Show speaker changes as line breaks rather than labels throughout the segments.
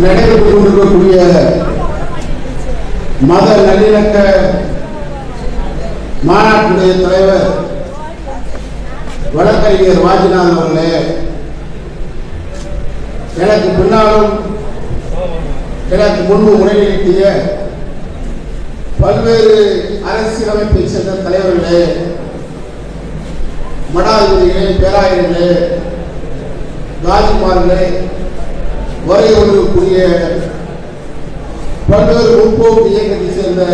நடைபெற்றுக் கொண்டிருக்கக்கூடிய மத நல்லிணக்க மாநாட்டுடைய தலைவர் வழக்கறிஞர் வாஜிநாதன் அவர்களே எனக்கு பின்னாலும் எனக்கு முன்பு முறையீட்டிய பல்வேறு அரசியலமைப்பை சேர்ந்த தலைவர்களே மடாதிபதிகளே பேராயர்களே ராஜ்குமார்களே வரை ஒன்றுக்குரிய பல்வேறு முற்போக்கு இயக்கத்தை சேர்ந்த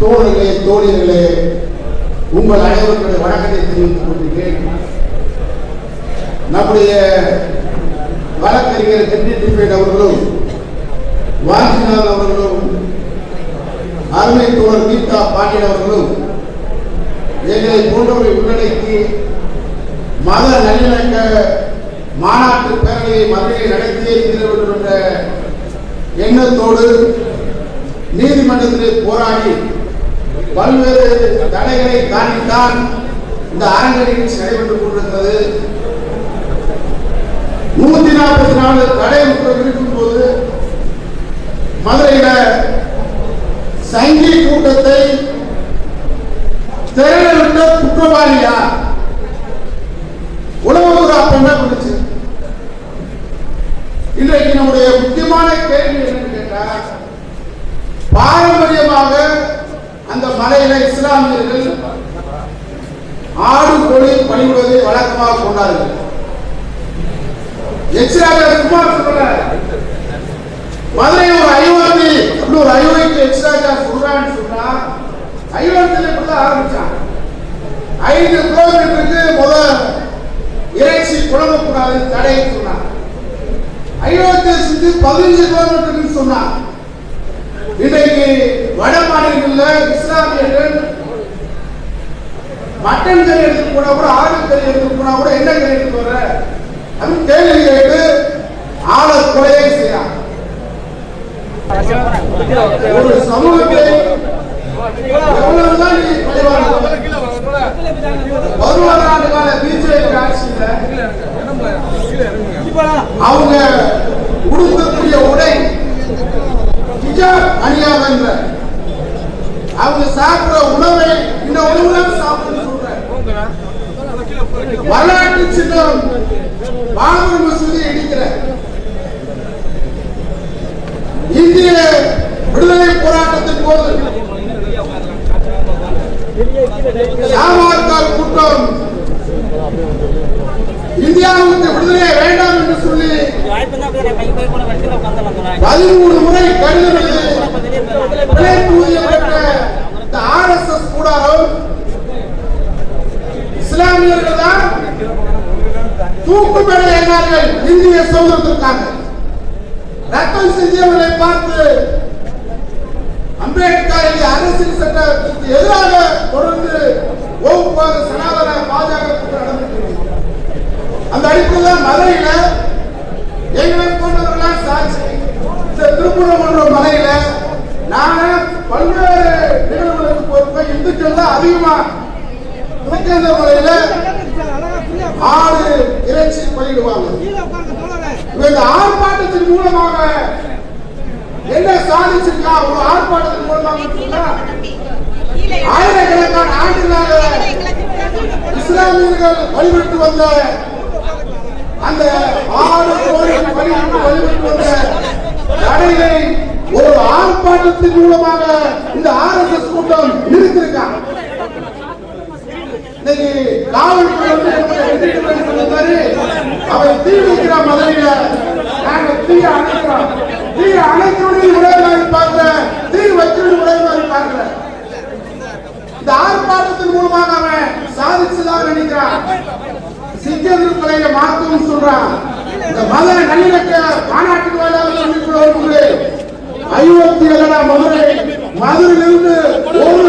தோழர்களே தோழியர்களே உங்கள் அனைவருடைய வணக்கத்தை தெரிவித்துக் கொள்கிறேன். நம்முடைய வழக்கறிஞர் ஹென்றி அவர்களும் வாஞ்சிநாதன் அவர்களும் அருமை தோழர் கீதா பாண்டியன் அவர்களும் எங்களை போன்றவரை உள்ளடக்கி மத நல்லிணக்க மாநாடு மாநாட்டு பேரணியை மதுரையில் நடத்தியே தீர வேண்டும் என்ற எண்ணத்தோடு நீதிமன்றத்திலே போராடி பல்வேறு தடைகளை தாண்டித்தான் இந்த அரங்க நிகழ்ச்சி நடைபெற்றுக் கொண்டிருந்தது நூத்தி நாற்பத்தி நாலு தடை உத்தரவு இருக்கும் போது மதுரையில சங்கி கூட்டத்தை திரளிட்ட குற்றவாளியா இன்றைக்கு நம்முடைய முக்கியமான கேள்வி என்னன்னு கேட்டா பாரம்பரியமாக அந்த மலையில இஸ்லாமியர்கள் ஆடு கோழி பணிவிடுவதை வழக்கமாக கொண்டார்கள் எக்ஸ்ட்ராக சும்மா மதுரை ஒரு ஐவத்தி அப்படி ஒரு அயோத்தி எக்ஸ்ட்ராஜா சொல்றான்னு சொன்னா அயோத்தியில இப்படிதான் ஆரம்பிச்சான் ஐந்து கிலோமீட்டருக்கு பதினஞ்சு கிலோமீட்டர் சொன்னார். இன்றைக்கு வட மாநிலங்களில் இஸ்லாமியர்கள் மட்டன் கறி எடுத்து போனா கூட ஆடு கறி எடுத்து போனா கூட என்ன கறி எடுத்து வர? அது கேள்வி கேட்டு ஆளை கொலையை செய்யறான் ஒரு சமூகத்தை எவ்வளவுதான் நீ பழிவாங்க? ஹிஜாப் அணியாமன்ற அவங்க சாப்பிடுற உணவை இந்த உணவு சாப்பிடுன்னு சொல்றேன் வரலாற்று சின்னம். பாபர் மசூதி இடிக்கிற. இந்திய விடுதலை போராட்டத்தின் போது சாமார்கார் கூட்டம். இந்தியாவுக்கு விடுதலை வேண்டாம் என்று சொல்லி பதிமூணு முறை கடிதம் எழுதி கூடாரம் இஸ்லாமியர்கள் தான் தூக்கு ஏறினார்கள் இந்திய சுதந்திரத்திற்காக ரத்தம் பார்த்து அம்பேத்கர் அரசியல் சட்டத்திற்கு எதிராக தொடர்ந்து வகுப்பாக சனாதன பாஜக அந்த அடிப்படையில் மதுரையில போன்றவர்களாம் சாட்சி இந்த திருப்பூரமன்றம் மலையில நாங்க பல்வேறு நிகழ்வுகளுக்கு போயிருக்கோம் அதிகமா திருச்செந்த முறையில ஆடு இறைச்சி பயிடுவாங்க இந்த ஆர்ப்பாட்டத்தின் மூலமாக என்ன சாதிச்சிருக்கா? ஒரு ஆர்ப்பாட்டத்தின் மூலமாக ஆயிரக்கணக்கான ஆண்டுகளாக இஸ்லாமியர்கள் வழிபட்டு வந்த அந்த ஆறு கோயில் வழிபட்டு வழிபட்டு வந்த தடையை ஒரு ஆர்ப்பாட்டத்தின் மூலமாக இந்த ஆர் கூட்டம் நிறுத்திருக்காங்க இன்னைக்கு அவன் தீ வைக்கிற மதுரையில நாங்க தீ அணைக்கிறோம். தீ அணைக்கணும் ஒரே மாதிரி பார்க்கல தீ வைக்கணும் ஒரே மாதிரி பார்க்கல இந்த ஆர்ப்பாட்டத்தின் மூலமாக அவன் சாதிச்சதாக நினைக்கிறான். சிக்கந்தர் கொலையை மாத்தவும் சொல்றான். இந்த மத நல்லிணக்க மாநாட்டுக்கு வேலையாக சொல்லிக்கொள்ள மதுரை மதுரையிலிருந்து ஒரு